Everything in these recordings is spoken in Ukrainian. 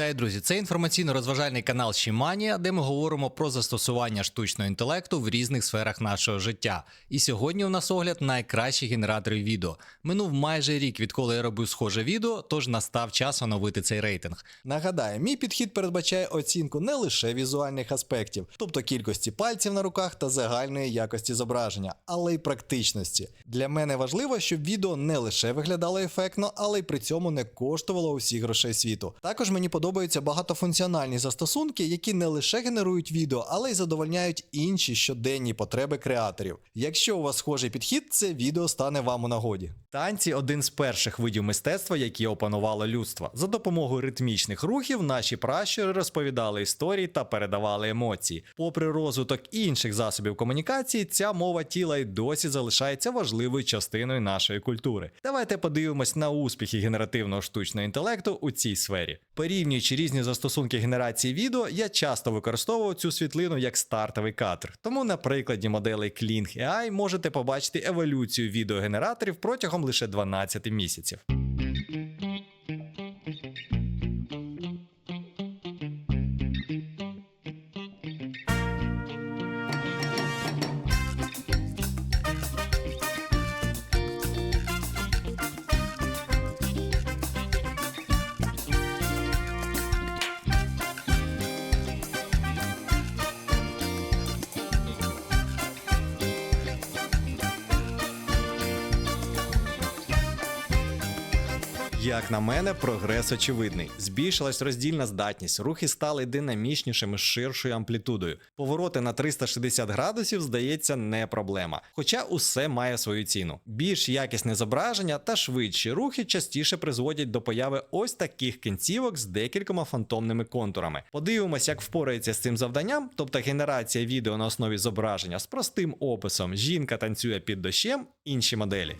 Вітаю, друзі! Це інформаційно-розважальний канал Шіманія, де ми говоримо про застосування штучного інтелекту в різних сферах нашого життя. І сьогодні у нас огляд найкращих генераторів відео. Минув майже рік, відколи я робив схоже відео, тож настав час оновити цей рейтинг. Нагадаю, мій підхід передбачає оцінку не лише візуальних аспектів, тобто кількості пальців на руках та загальної якості зображення, але й практичності. Для мене важливо, щоб відео не лише виглядало ефектно, але й при цьому не коштувало усіх грошей світу. Також мені подобаються багатофункціональні застосунки, які не лише генерують відео, але й задовольняють інші щоденні потреби креаторів. Якщо у вас схожий підхід, це відео стане вам у нагоді. Танці один з перших видів мистецтва, які опанувало людство. За допомогою ритмічних рухів наші пращури розповідали історії та передавали емоції. Попри розвиток інших засобів комунікації, ця мова тіла й досі залишається важливою частиною нашої культури. Давайте подивимось на успіхи генеративного штучного інтелекту у цій сфері. Порівнюючи різні застосунки генерації відео, я часто використовував цю світлину як стартовий кадр. Тому на прикладі моделей Kling AI можете побачити еволюцію відеогенераторів протягом лише 12 місяців. Як на мене, прогрес очевидний. Збільшилась роздільна здатність, рухи стали динамічнішими з ширшою амплітудою. Повороти на 360 градусів, здається, не проблема. Хоча усе має свою ціну. Більш якісне зображення та швидші рухи частіше призводять до появи ось таких кінцівок з декількома фантомними контурами. Подивимось, як впорається з цим завданням, тобто генерація відео на основі зображення з простим описом Жінка танцює під дощем, інші моделі.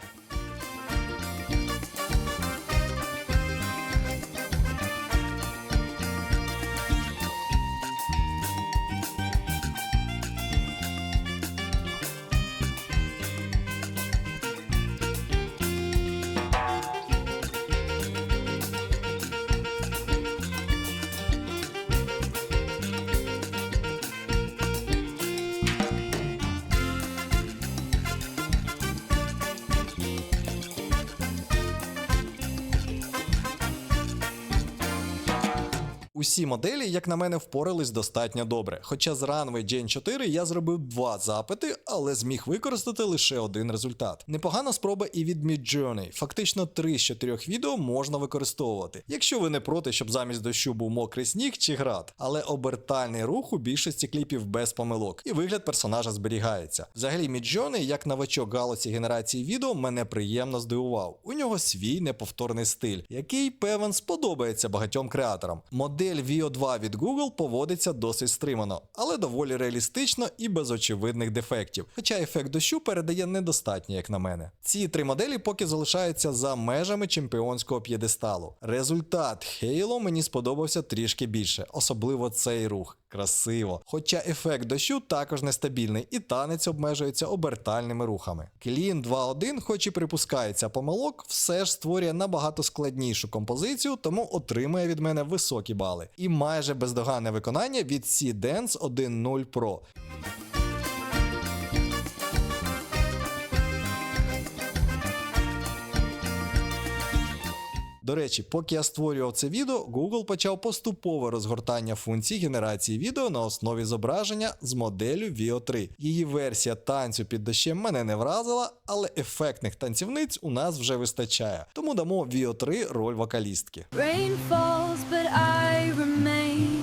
Усі моделі, як на мене, впорались достатньо добре. Хоча з Runway Gen 4 я зробив два запити, але зміг використати лише один результат. Непогана спроба і від Midjourney. Фактично 3 з 4 відео можна використовувати, якщо ви не проти, щоб замість дощу був мокрий сніг чи град. Але обертальний рух у більшості кліпів без помилок, і вигляд персонажа зберігається. Взагалі, Midjourney, як новачок галузі генерації відео, мене приємно здивував. У нього свій неповторний стиль, який певен сподобається багатьом креаторам. Модель Vio 2 від Google поводиться досить стримано, але доволі реалістично і без очевидних дефектів. Хоча ефект дощу передає недостатньо, як на мене. Ці три моделі поки залишаються за межами чемпіонського п'єдесталу. Результат Halo мені сподобався трішки більше, особливо цей рух. Красиво. Хоча ефект дощу також нестабільний, і танець обмежується обертальними рухами. Clean 2.1, хоч і припускається помилок, все ж створює набагато складнішу композицію, тому отримує від мене високі бали. І майже бездоганне виконання від C-Dance 1.0 Pro. До речі, поки я створював це відео, Google почав поступове розгортання функцій генерації відео на основі зображення з моделлю Vio 3. Її версія танцю під дощем мене не вразила, але ефектних танцівниць у нас вже вистачає. Тому дамо Vio 3 роль вокалістки. Rain falls, but I remain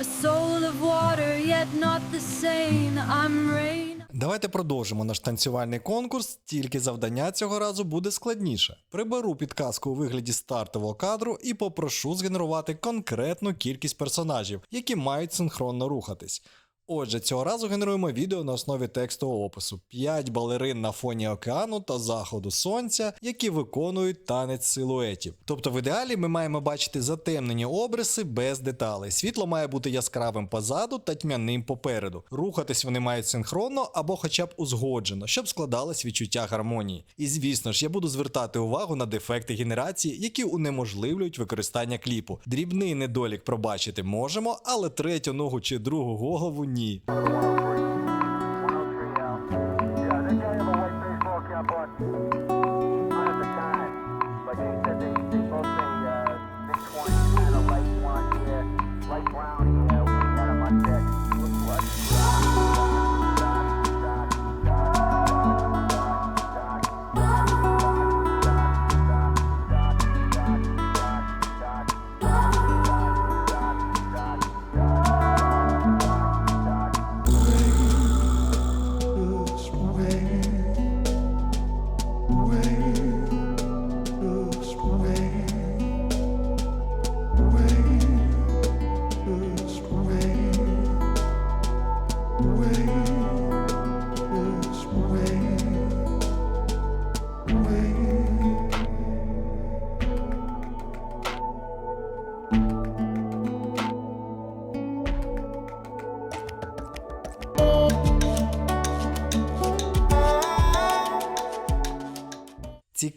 a soul of water, yet not the same. I'm rain. Давайте продовжимо наш танцювальний конкурс, тільки завдання цього разу буде складніше. Приберу підказку у вигляді стартового кадру і попрошу згенерувати конкретну кількість персонажів, які мають синхронно рухатись. Отже, цього разу генеруємо відео на основі текстового опису: 5 балерин на фоні океану та заходу сонця, які виконують танець силуетів. Тобто, в ідеалі ми маємо бачити затемнені обриси без деталей. Світло має бути яскравим позаду та тьмяним попереду. Рухатись вони мають синхронно або хоча б узгоджено, щоб складалось відчуття гармонії. І звісно ж, я буду звертати увагу на дефекти генерації, які унеможливлюють використання кліпу. Дрібний недолік пробачити можемо, але третю ногу чи другу голову ні.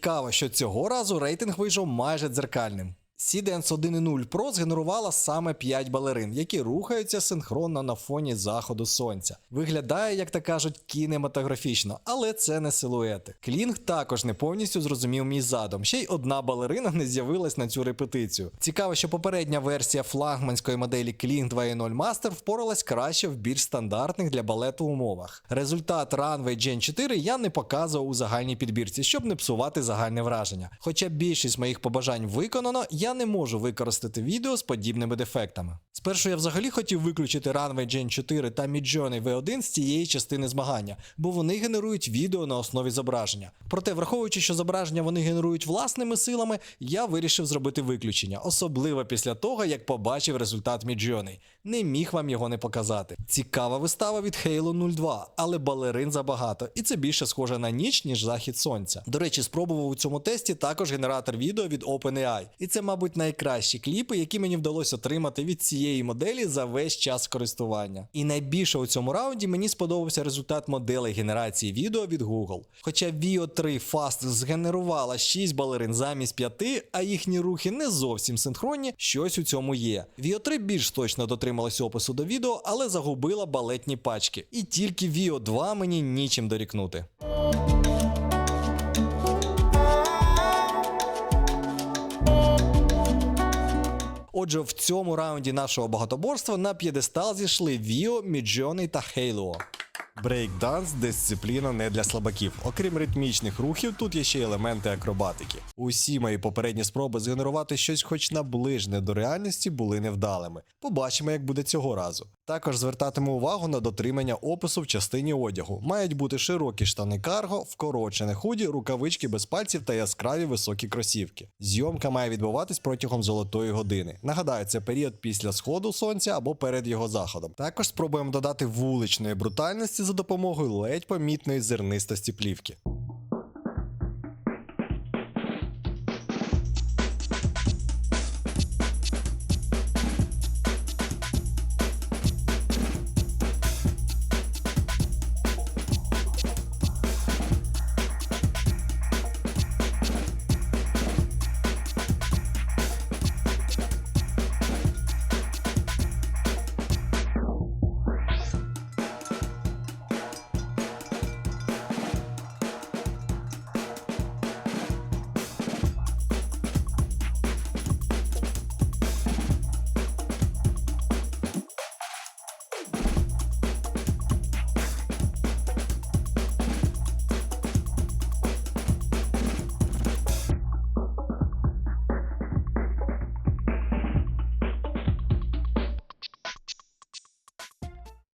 Цікаво, що цього разу рейтинг вийшов майже дзеркальним. Seedance 1.0 Pro згенерувала саме 5 балерин, які рухаються синхронно на фоні заходу сонця. Виглядає, як то кажуть, кінематографічно, але це не силуети. Клінг також не повністю зрозумів мій задум. Ще й одна балерина не з'явилась на цю репетицію. Цікаво, що попередня версія флагманської моделі Kling 2.0 Master впоралась краще в більш стандартних для балету умовах. Результат Runway Gen 4 я не показував у загальній підбірці, щоб не псувати загальне враження. Хоча більшість моїх побажань виконано, я не можу використати відео з подібними дефектами. Спершу я взагалі хотів виключити Runway Gen 4 та Midjourney V1 з цієї частини змагання, бо вони генерують відео на основі зображення. Проте, враховуючи, що зображення вони генерують власними силами, я вирішив зробити виключення, особливо після того, як побачив результат Midjourney. Не міг вам його не показати. Цікава вистава від Halo 02, але балерин забагато, і це більше схоже на ніч, ніж захід сонця. До речі, спробував у цьому тесті також генератор відео від OpenAI. І це, мабуть, найкращі кліпи, які мені вдалося отримати від цієї моделі за весь час користування. І найбільше у цьому раунді мені сподобався результат моделей генерації відео від Google. Хоча Vio 3 Fast згенерувала 6 балерин замість 5, а їхні рухи не зовсім синхронні, щось у цьому є. Vio 3 більш точно дотрималась опису до відео, але загубила балетні пачки. І тільки Vio 2 мені нічим дорікнути. Отже, в цьому раунді нашого багатоборства на п'єдестал зійшли Віо, Міджони та Хейло. Брейкданс дисципліна не для слабаків. Окрім ритмічних рухів, тут є ще елементи акробатики. Усі мої попередні спроби згенерувати щось, хоч наближне до реальності, були невдалими. Побачимо, як буде цього разу. Також звертатиму увагу на дотримання опису в частині одягу. Мають бути широкі штани карго, вкорочене худі, рукавички без пальців та яскраві високі кросівки. Зйомка має відбуватись протягом золотої години. Нагадаю, це період після сходу сонця або перед його заходом. Також спробуємо додати вуличної брутальності за допомогою ледь помітної зернистості плівки.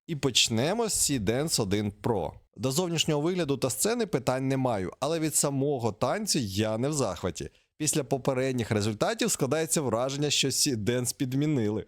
І почнемо з C-Dance 1 Pro. До зовнішнього вигляду та сцени питань не маю, але від самого танцю я не в захваті. Після попередніх результатів складається враження, що C-Dance підмінили.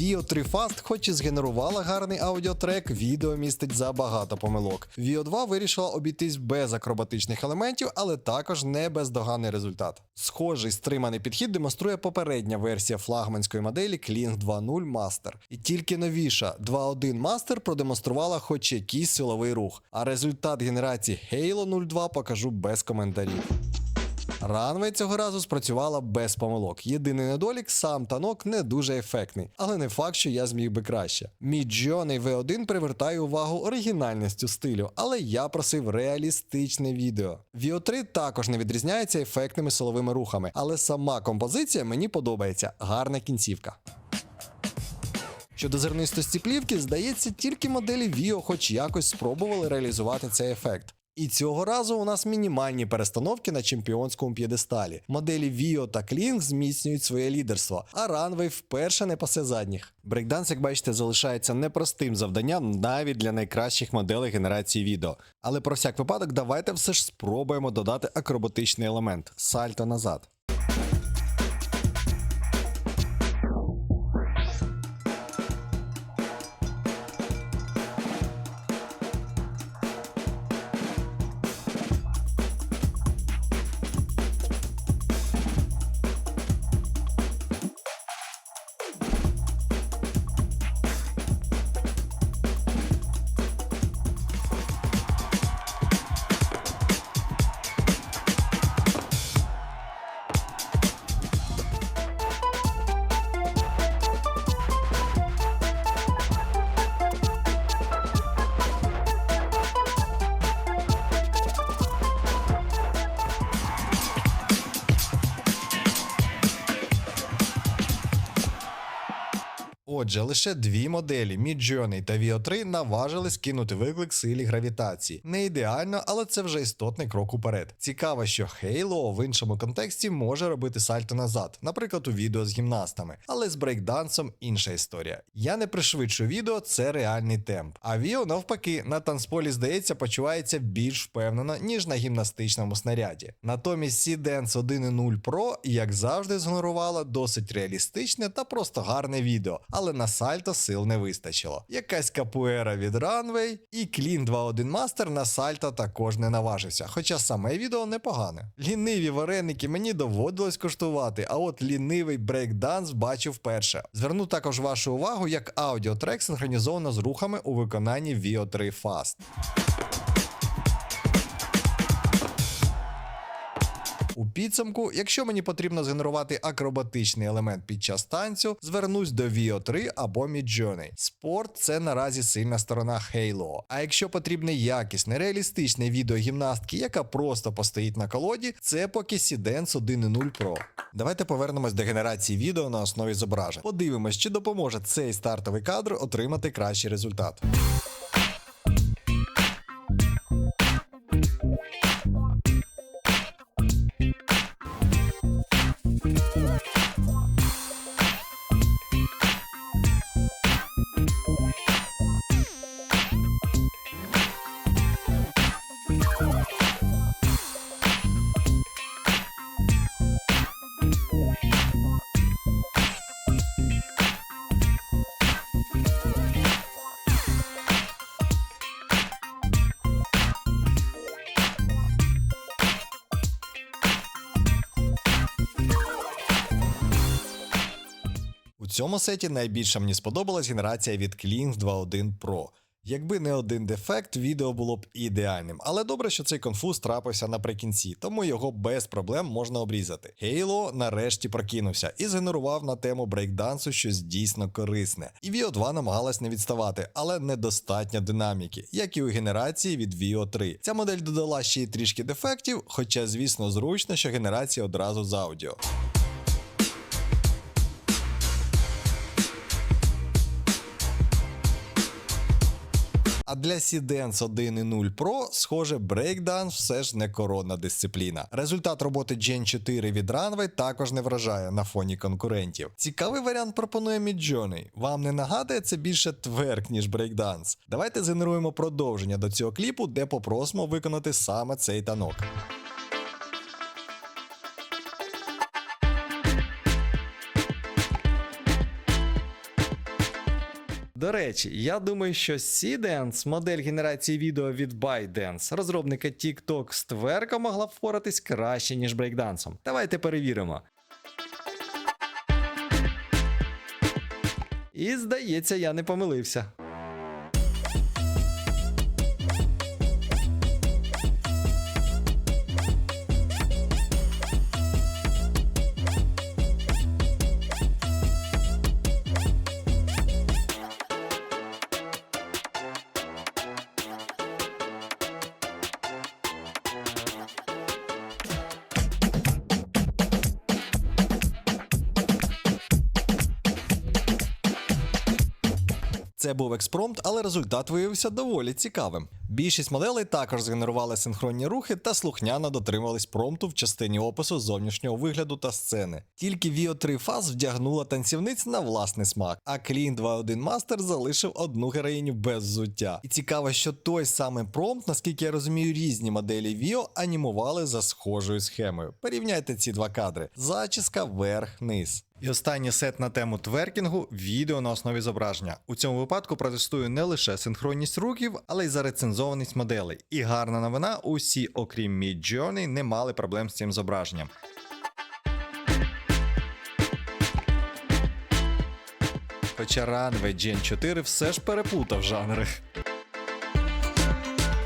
Vio 3 Fast, хоч і згенерувала гарний аудіотрек, відео містить забагато помилок. Vio 2 вирішила обійтись без акробатичних елементів, але також не бездоганний результат. Схожий стриманий підхід демонструє попередня версія флагманської моделі Kling 2.0 Master. І тільки новіша 2.1 Master продемонструвала хоч якийсь силовий рух, а результат генерації Halo 02 покажу без коментарів. Runway цього разу спрацювала без помилок. Єдиний недолік, сам танок не дуже ефектний, але не факт, що я зміг би краще. Midjourney V1 привертає увагу оригінальністю стилю, але я просив реалістичне відео. Vio 3 також не відрізняється ефектними силовими рухами, але сама композиція мені подобається. Гарна кінцівка. Щодо зернистості плівки, здається, тільки моделі Vio хоч якось спробували реалізувати цей ефект. І цього разу у нас мінімальні перестановки на чемпіонському п'єдесталі. Моделі Vio та Клінг зміцнюють своє лідерство, а Runway вперше не пасе задніх. Брейкданс, як бачите, залишається непростим завданням навіть для найкращих моделей генерації відео. Але про всяк випадок, давайте все ж спробуємо додати акробатичний елемент сальто назад. Отже, лише дві моделі Midjourney та Vio 3 наважились кинути виклик силі гравітації. Не ідеально, але це вже істотний крок уперед. Цікаво, що Halo в іншому контексті може робити сальто назад, наприклад, у відео з гімнастами, але з брейкдансом інша історія. Я не пришвидшу відео, це реальний темп. А Vio навпаки на танцполі, здається, почувається більш впевнено, ніж на гімнастичному снаряді. Натомість C-Dance 1.0 Pro, як завжди, згенерувала досить реалістичне та просто гарне відео, але на сальто сил не вистачило. Якась капуера від Runway і Clean 2.1 Master на сальто також не наважився, хоча саме відео непогане. Ліниві вареники мені доводилось коштувати, а от лінивий брейкданс бачив вперше. Зверну також вашу увагу, як аудіотрек синхронізовано з рухами у виконанні VO3 Fast. У підсумку, якщо мені потрібно згенерувати акробатичний елемент під час танцю, звернусь до Vio 3 або Midjourney. Спорт це наразі сильна сторона Halo. А якщо потрібне якісне, реалістичне відео гімнастки, яка просто постоїть на колоді, це поки C-Dance 1.0 Pro. Давайте повернемось до генерації відео на основі зображень. Подивимось, чи допоможе цей стартовий кадр отримати кращий результат. Цьому сеті найбільше мені сподобалась генерація від Kling 2.1 Pro. Якби не один дефект, відео було б ідеальним. Але добре, що цей конфуз трапився наприкінці, тому його без проблем можна обрізати. Halo нарешті прокинувся і згенерував на тему брейкдансу щось дійсно корисне. І Vio 2 намагалась не відставати, але недостатньо динаміки, як і у генерації від Vio 3. Ця модель додала ще й трішки дефектів, хоча, звісно, зручно, що генерація одразу з аудіо. А для C-Dance 1.0 Pro, схоже, брейкданс все ж не коронна дисципліна. Результат роботи Gen 4 від Runway також не вражає на фоні конкурентів. Цікавий варіант пропонує Midjourney. Вам не нагадує це більше тверк, ніж брейкданс. Давайте згенеруємо продовження до цього кліпу, де попросимо виконати саме цей танок. До речі, я думаю, що C-Dance, модель генерації відео від ByteDance, розробника TikTok з тверка могла впоратись краще, ніж брейкдансом. Давайте перевіримо. І здається, я не помилився. Був експромт, але результат виявився доволі цікавим. Більшість моделей також згенерували синхронні рухи та слухняно дотримувались промпту в частині опису зовнішнього вигляду та сцени. Тільки Vio 3 Fuzz вдягнула танцівниць на власний смак, а Clean 2.1 Master залишив одну героїню без взуття. І цікаво, що той самий промпт, наскільки я розумію, різні моделі Vio анімували за схожою схемою. Порівняйте ці два кадри: зачіска верх-низ. І останній сет на тему тверкінгу відео на основі зображення. У цьому випадку протестую не лише синхронність рухів, але й зарецензованість моделей. І гарна новина: усі, окрім Midjourney, не мали проблем з цим зображенням. Хоча Runway Gen 4 все ж переплутав жанри.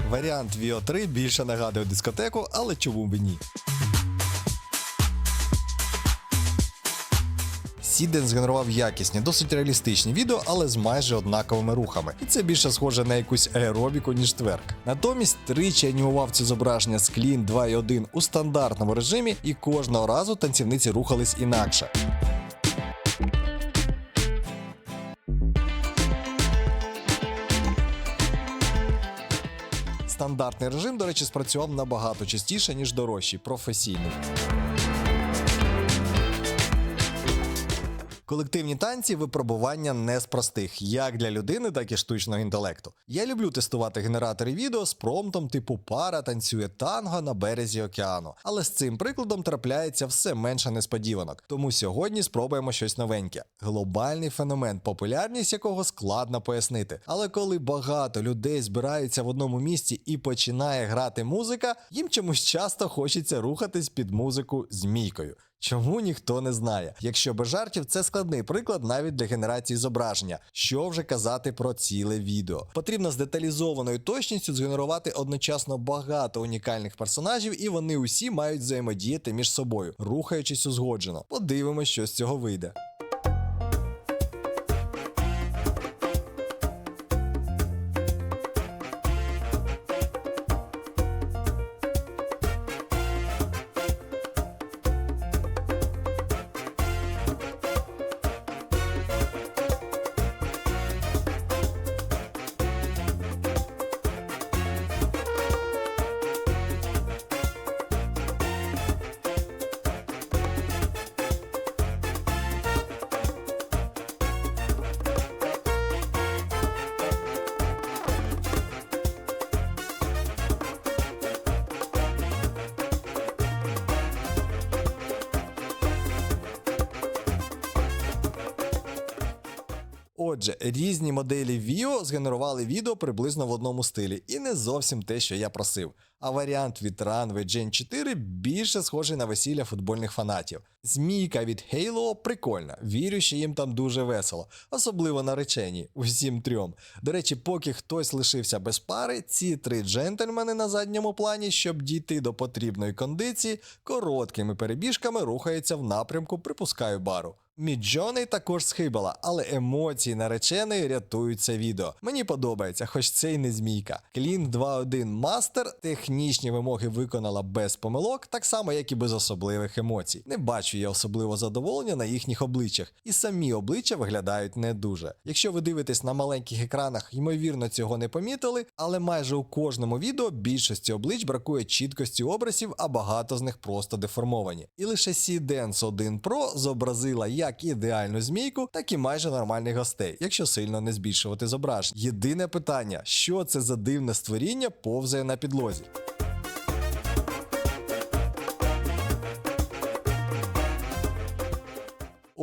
Варіант VO3 більше нагадує дискотеку, але чому б ні? Сіден згенерував якісні, досить реалістичні відео, але з майже однаковими рухами. І це більше схоже на якусь аеробіку, ніж тверк. Натомість тричі анімував ці зображення з Clean 2.1 у стандартному режимі, і кожного разу танцівниці рухались інакше. Стандартний режим, до речі, спрацював набагато частіше, ніж дорожчий, професійний. Колективні танці випробування не з простих, як для людини, так і штучного інтелекту. Я люблю тестувати генератори відео з промптом типу пара танцює танго на березі океану, але з цим прикладом трапляється все менше несподіванок. Тому сьогодні спробуємо щось новеньке. Глобальний феномен, популярність якого складно пояснити. Але коли багато людей збираються в одному місці і починає грати музика, їм чомусь часто хочеться рухатись під музику змійкою. Чому ніхто не знає? Якщо без жартів, це складний приклад навіть для генерації зображення. Що вже казати про ціле відео? Потрібно з деталізованою точністю згенерувати одночасно багато унікальних персонажів, і вони усі мають взаємодіяти між собою, рухаючись узгоджено. Подивимось, що з цього вийде. Отже, різні моделі Vio згенерували відео приблизно в одному стилі, і не зовсім те, що я просив. А варіант від Runway Gen 4 більше схожий на весілля футбольних фанатів. Змійка від Halo прикольна, вірю, що їм там дуже весело, особливо наречені, усім трьом. До речі, поки хтось лишився без пари, ці три джентльмени на задньому плані, щоб дійти до потрібної кондиції, короткими перебіжками рухаються в напрямку, припускаю бару. Міджоней також схибала, але емоції нареченої рятують це відео. Мені подобається, хоч це й не змійка. Clean 2.1 Master технічні вимоги виконала без помилок, так само як і без особливих емоцій. Не бачу я особливо задоволення на їхніх обличчях, і самі обличчя виглядають не дуже. Якщо ви дивитесь на маленьких екранах, ймовірно, цього не помітили, але майже у кожному відео більшості облич бракує чіткості образів, а багато з них просто деформовані. І лише C-Dance 1 Pro зобразила як ідеальну змійку, так і майже нормальних гостей, якщо сильно не збільшувати зображення. Єдине питання: що це за дивне створіння повзає на підлозі?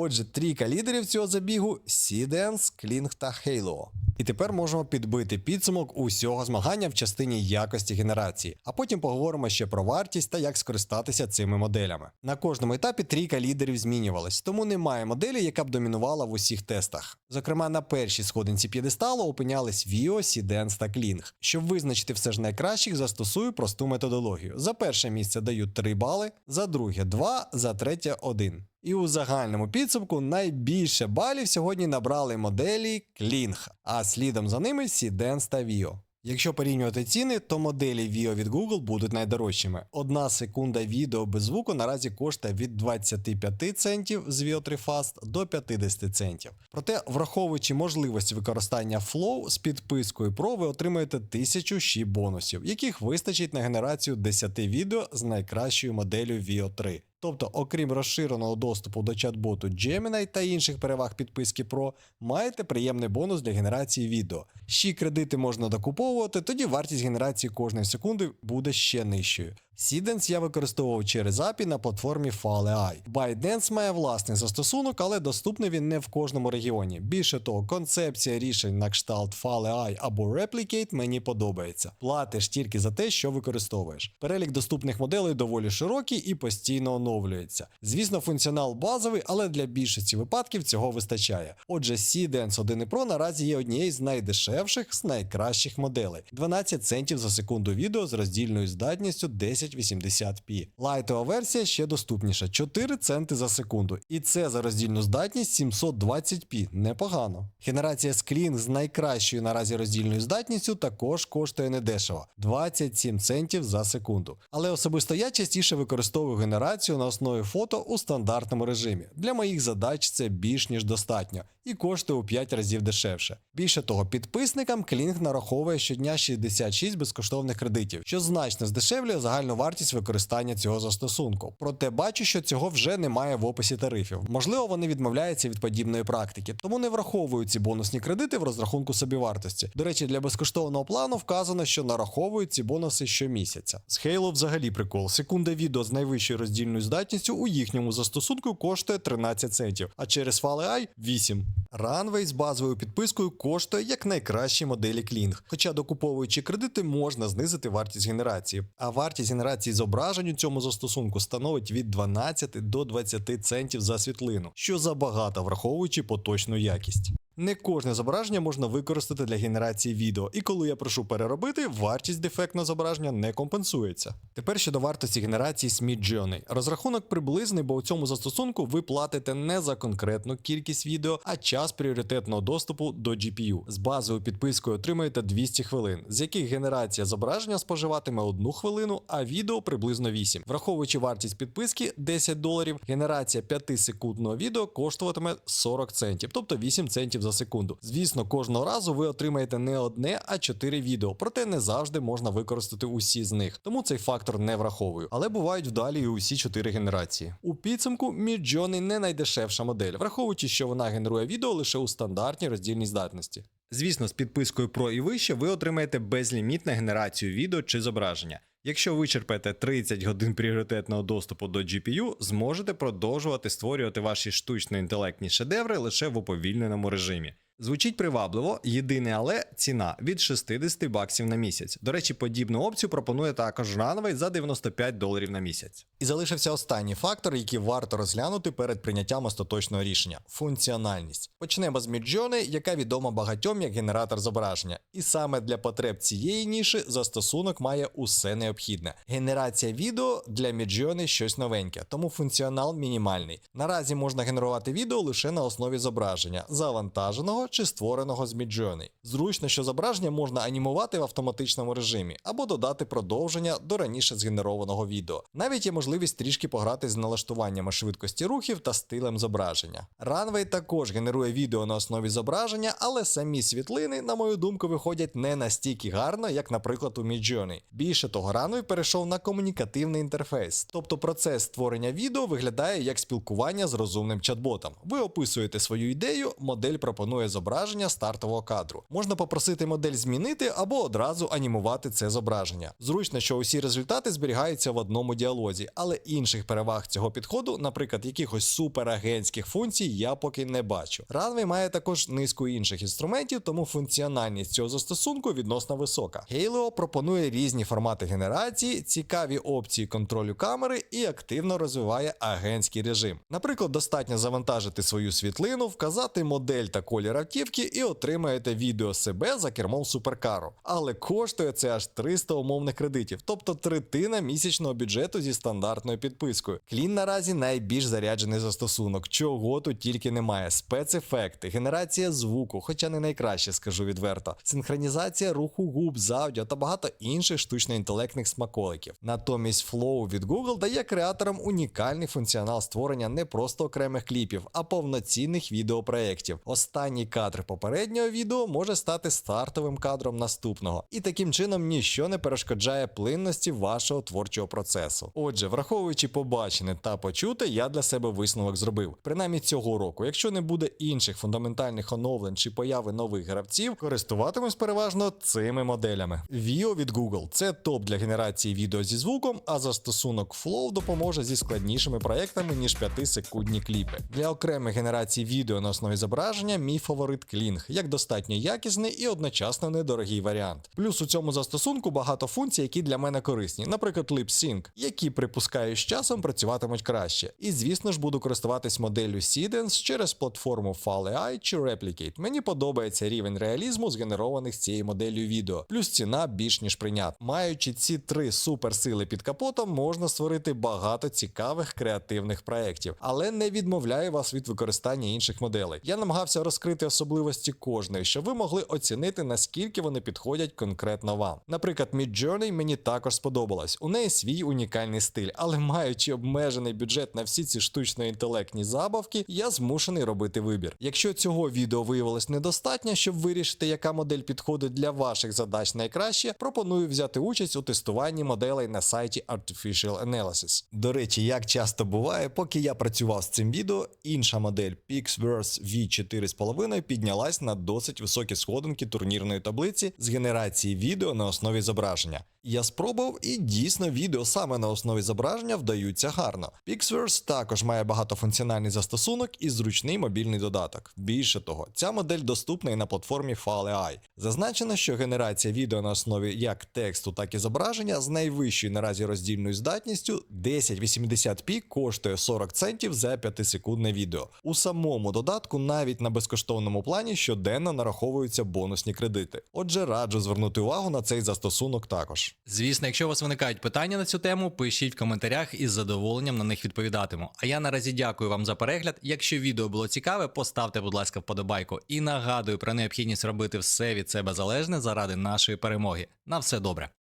Отже, трійка лідерів цього забігу Seedance, Kling та Halo. І тепер можемо підбити підсумок усього змагання в частині якості генерації, а потім поговоримо ще про вартість та як скористатися цими моделями. На кожному етапі трійка лідерів змінювалась, тому немає моделі, яка б домінувала в усіх тестах. Зокрема, на першій сходинці п'єдесталу опинялись Vio, Seedance та Kling. Щоб визначити все ж найкращих, застосую просту методологію. За перше місце даю 3 бали, за друге 2, за третє 1. І у загальному підсумку найбільше балів сьогодні набрали моделі Kling, а слідом за ними Seedance та Vio. Якщо порівнювати ціни, то моделі Vio від Google будуть найдорожчими. Одна секунда відео без звуку наразі коштує від 25 центів з Vio 3 Fast до 50 центів. Проте, враховуючи можливості використання Flow з підпискою Pro, ви отримаєте 1000 ші бонусів, яких вистачить на генерацію 10 відео з найкращою моделлю Vio 3. Тобто, окрім розширеного доступу до чат-боту Gemini та інших переваг підписки Pro, маєте приємний бонус для генерації відео. Ще кредити можна докуповувати, тоді вартість генерації кожної секунди буде ще нижчою. Seedance я використовував через API на платформі FileAI. ByteDance має власний застосунок, але доступний він не в кожному регіоні. Більше того, концепція рішень на кшталт FileAI або Replicate мені подобається. Платиш тільки за те, що використовуєш. Перелік доступних моделей доволі широкий і постійно оновлюється. Звісно, функціонал базовий, але для більшості випадків цього вистачає. Отже, Seedance 1 Pro наразі є однією з найдешевших, з найкращих моделей. 12 центів за секунду відео з роздільною здатністю 1080p. Лайтова версія ще доступніша 4 центи за секунду. І це за роздільну здатність 720p. Непогано. Генерація Screen з найкращою наразі роздільною здатністю також коштує недешево 27 центів за секунду. Але особисто я частіше використовую генерацію на основі фото у стандартному режимі. Для моїх задач це більш ніж достатньо і коштує у 5 разів дешевше. Більше того, підписникам Клінг нараховує щодня 66 безкоштовних кредитів, що значно здешевлює загальну вартість використання цього застосунку. Проте бачу, що цього вже немає в описі тарифів. Можливо, вони відмовляються від подібної практики, тому не враховують ці бонусні кредити в розрахунку собівартості. До речі, для безкоштовного плану вказано, що нараховують ці бонуси щомісяця. З Halo взагалі прикол. Секунда відео з найвищою роздільною здатністю у їхньому застосунку коштує 13 центів, а через FileAI 8. Runway з базовою підпискою коштує як найкращі моделі Kling, хоча докуповуючи кредити можна знизити вартість генерації. А вартість генерації зображень у цьому застосунку становить від 12 до 20 центів за світлину, що забагато враховуючи поточну якість. Не кожне зображення можна використати для генерації відео, і коли я прошу переробити, вартість дефектного зображення не компенсується. Тепер щодо вартості генерації Journey. Розрахунок приблизний, бо у цьому застосунку ви платите не за конкретну кількість відео, а час пріоритетного доступу до GPU. З базовою підпискою отримаєте 200 хвилин, з яких генерація зображення споживатиме 1 хвилину, а відео приблизно 8. Враховуючи вартість підписки 10 доларів, генерація 5-секундного відео коштуватиме 40 центів, тобто 8 центів за секунду. Звісно, кожного разу ви отримаєте не одне, а 4 відео, проте не завжди можна використати усі з них, тому цей фактор не враховую. Але бувають вдалі і усі 4 генерації. У підсумку Midjourney не найдешевша модель, враховуючи, що вона генерує відео лише у стандартній роздільній здатності. Звісно, з підпискою Pro і вище ви отримаєте безлімітну генерацію відео чи зображення. Якщо вичерпаєте 30 годин пріоритетного доступу до GPU, зможете продовжувати створювати ваші штучно-інтелектні шедеври лише в уповільненому режимі. Звучить привабливо, єдине але ціна від 60 баксів на місяць. До речі, подібну опцію пропонує також Runway за 95 доларів на місяць. І залишився останній фактор, який варто розглянути перед прийняттям остаточного рішення функціональність. Почнемо з Midjourney, яка відома багатьом як генератор зображення. І саме для потреб цієї ніші застосунок має усе необхідне. Генерація відео для Midjourney щось новеньке, тому функціонал мінімальний. Наразі можна генерувати відео лише на основі зображення, завантаженого чи створеного з Midjourney. Зручно, що зображення можна анімувати в автоматичному режимі або додати продовження до раніше згенерованого відео. Навіть є можливість трішки пограти з налаштуваннями швидкості рухів та стилем зображення. Runway також генерує відео на основі зображення, але самі світлини, на мою думку, виходять не настільки гарно, як, наприклад, у Midjourney. Більше того, Runway перейшов на комунікативний інтерфейс, тобто процес створення відео виглядає як спілкування з розумним чат-ботом. Ви описуєте свою ідею, модель пропонує зображення зображення стартового кадру. Можна попросити модель змінити або одразу анімувати це зображення. Зручно, що усі результати зберігаються в одному діалозі, але інших переваг цього підходу, наприклад, якихось суперагентських функцій, я поки не бачу. Runway має також низку інших інструментів, тому функціональність цього застосунку відносно висока. Halo пропонує різні формати генерації, цікаві опції контролю камери і активно розвиває агентський режим. Наприклад, достатньо завантажити свою світлину, вказати модель та колір автівки і отримаєте відео себе за кермом суперкару. Але коштує це аж 300 умовних кредитів, тобто третина місячного бюджету зі стандартною підпискою. Клін наразі найбільш заряджений застосунок, чого тут тільки немає. Спецефекти, генерація звуку, хоча не найкраще, скажу відверто, синхронізація руху губ з аудіо та багато інших штучно-інтелектних смаколиків. Натомість Flow від Google дає креаторам унікальний функціонал створення не просто окремих кліпів, а повноцінних відеопроєктів. Останній кадр попереднього відео може стати стартовим кадром наступного, і таким чином ніщо не перешкоджає плинності вашого творчого процесу. Отже, враховуючи побачене та почуте, я для себе висновок зробив. Принаймні цього року, якщо не буде інших фундаментальних оновлень чи появи нових гравців, користуватимусь переважно цими моделями. Vio від Google це топ для генерації відео зі звуком, а застосунок Flow допоможе зі складнішими проектами ніж 5-секундні кліпи. Для окремих генерацій відео на основі зображення мій Kling, як достатньо якісний і одночасно недорогий варіант. Плюс у цьому застосунку багато функцій, які для мене корисні, наприклад, Lip Sync, які припускаю з часом працюватимуть краще. І звісно ж буду користуватись моделлю Seedance через платформу FallAI чи Replicate. Мені подобається рівень реалізму згенерованих цією моделлю відео, плюс ціна більш ніж прийнятна. Маючи ці три суперсили під капотом, можна створити багато цікавих креативних проєктів, але не відмовляю вас від використання інших моделей. Я намагався розкрити особливості кожної, щоб ви могли оцінити наскільки вони підходять конкретно вам. Наприклад, Midjourney мені також сподобалась. У неї свій унікальний стиль, але маючи обмежений бюджет на всі ці штучно-інтелектні забавки, я змушений робити вибір. Якщо цього відео виявилось недостатньо, щоб вирішити, яка модель підходить для ваших задач найкраще, пропоную взяти участь у тестуванні моделей на сайті Artificial Analysis. До речі, як часто буває, поки я працював з цим відео, інша модель Pixverse V4,5 піднялась на досить високі сходинки турнірної таблиці з генерації відео на основі зображення. Я спробував і дійсно відео саме на основі зображення вдаються гарно. Pixverse також має багатофункціональний застосунок і зручний мобільний додаток. Більше того, ця модель доступна і на платформі FallAI. Зазначено, що генерація відео на основі як тексту, так і зображення з найвищою наразі роздільною здатністю 1080p коштує 40 центів за 5-секундне відео. У самому додатку навіть на безкоштовному плані щоденно нараховуються бонусні кредити. Отже, раджу звернути увагу на цей застосунок також. Звісно, якщо у вас виникають питання на цю тему, пишіть в коментарях і з задоволенням на них відповідатиму. А я наразі дякую вам за перегляд. Якщо відео було цікаве, поставте, будь ласка, вподобайку і нагадую про необхідність робити все від себе залежне заради нашої перемоги. На все добре.